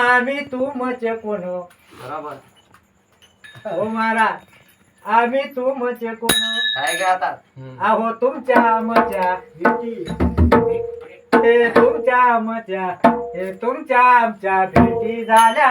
आम्ही तू मच कोण. बरोबर. हो महाराज आम्ही तू मच कोण. काय आता? अहो तुमच्या मच्या भेटी हे तुमच्या मच्या हे तुमच्या आमच्या भेटी झाल्या